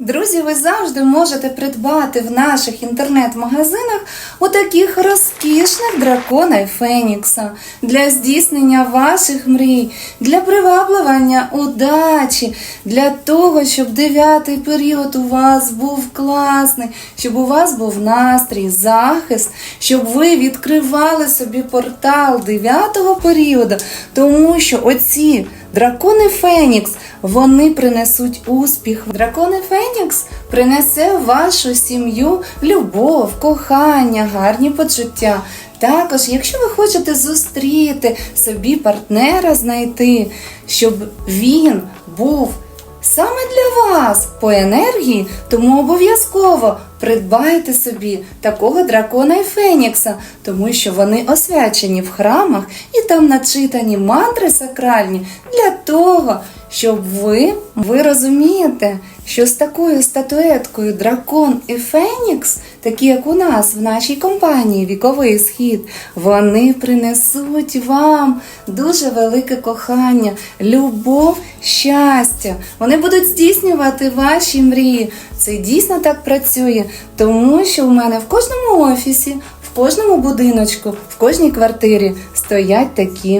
Друзі, ви завжди можете придбати в наших інтернет-магазинах отаких розкішних дракона і фенікса для здійснення ваших мрій, для приваблювання удачі, для того, щоб дев'ятий період у вас був класний, щоб у вас був настрій, захист, щоб ви відкривали собі портал дев'ятого періоду, тому що оці дракони Фенікс вони принесуть успіх. Дракони Фенікс принесе в вашу сім'ю любов, кохання, гарні почуття. Також, якщо ви хочете зустріти собі партнера знайти, щоб він був саме для вас по енергії, тому обов'язково придбайте собі такого дракона і фенікса, тому що вони освячені в храмах і там начитані мантри сакральні для того, щоб ви, ви розумієте, що з такою статуеткою дракон і фенікс, такі як у нас в нашій компанії Віковий Схід, вони принесуть вам дуже велике кохання, любов, щастя. Вони будуть здійснювати ваші мрії. Це дійсно так працює, тому що в мене в кожному офісі, в кожному будиночку, в кожній квартирі стоять такі